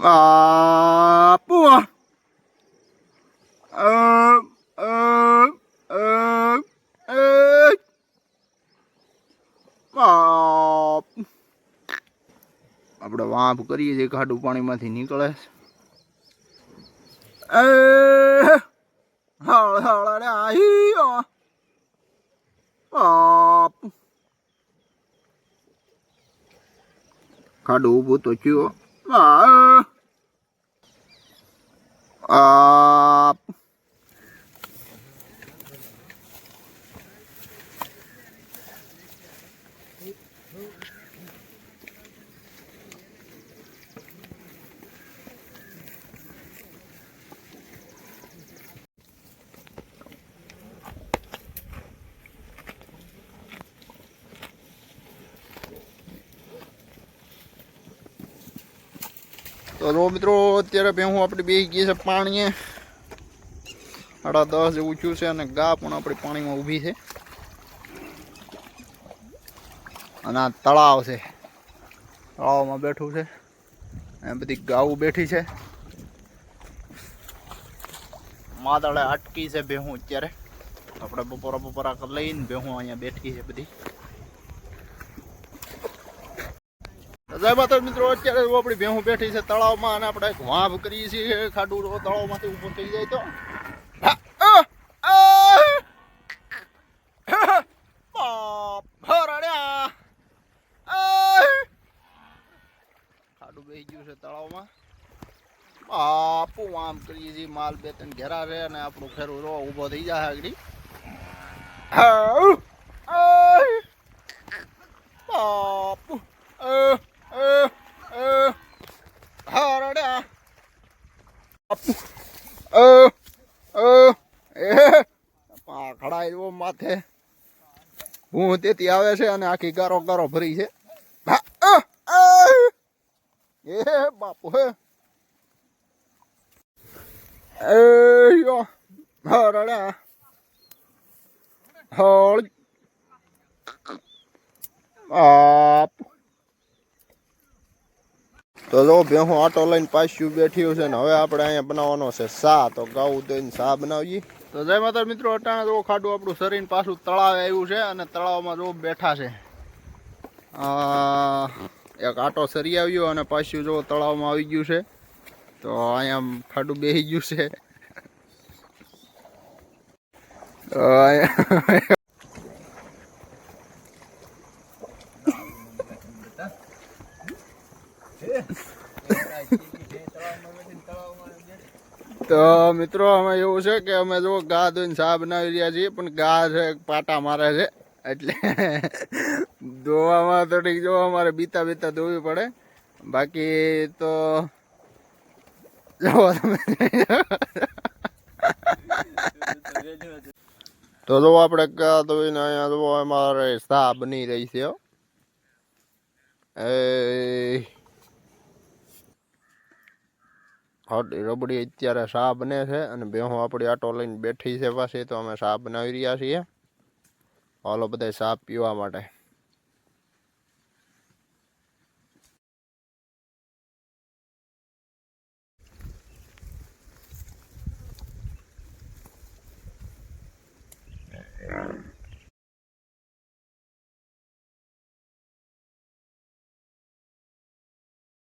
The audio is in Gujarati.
બાપુ અ અ અ અ બાપ આપણે વાંપ કરીએ છીએ ખાડું પાણીમાંથી નીકળે એ હાળ હાળ રે આહી બાપ ખાડું ઊભું તો થયું. આ આ તો મિત્રો, અત્યારે ભેહું આપણી બે ગઈ છે પાણીએ. સાડા દસ થયું છે અને ગા પણ આપણી પાણીમાં ઊભી છે. અને આ તળાવ છે. તળાવમાં બેઠું છે. એ બધી ગાવું બેઠી છે. માદળે અટકી છે ભેહું અત્યારે. આપણે બપોરા બપોરા લઈને ભેહું અહીંયા બેઠી છે બધી. જય માતા મિત્રો અત્યારે આપણી ભેહું બેઠી છે તળાવમાં અને આપણે એક વાંભ કરીએ છીએ ખાડું તળાવમાંથી ઊભો થઈ જાય તો. ખાડું બેસી ગયું છે તળાવમાં. બાપુ આમ કરીએ છીએ, માલ બે ત્રણ ઘેરા રહે અને આપણું ફેરું રો ઊભો થઈ જાય આગળ હા, આ. બાપુ અ, અ, અ. હરડ્યા. બાપુ અ, અ. એ પાખડા એવો માથે હું તેથી આવે છે અને આખી ગારો ગારો ભરી છે. હા. એ બાપુ, હે. એ યો હળ. બાપ. તો ભેહું આટો લઈને પાછું બેઠ્યું છે ને હવે આપણે અહીંયા બનાવવાનો છે સા, તો ગાવું દઈને સા બનાવીએ. તો જય માતા મિત્રો, અટાણે જો ખાડું આપણું શરીર પાછું તળાવ આવ્યું છે અને તળાવમાં જો બેઠા છે. એક આટો સરી આવ્યો અને પાછું જો તળાવમાં આવી ગયું છે. તો અહીંયા ખાડું બેસી ગયું છે. તો મિત્રો અમે એવું છે કે અમે જો ગા ધોઈને ચા બનાવી રહ્યા છીએ, પણ ગા છે, પાટા મારે છે. એટલે ધોવામાં થોડીક જો અમારે બીતા બીતા ધોવી પડે. બાકી તો જો તો જો આપણે ગા ધોઈને અહીંયા જો અમારે ચા બની રહી છે એ રબડી અત્યારે શા બને છે અને બેહું આપણી આટો લઈને બેઠી છે પાછી, તો અમે શા બનાવી રહ્યા છીએ. હાલો બધા શા પીવા માટે.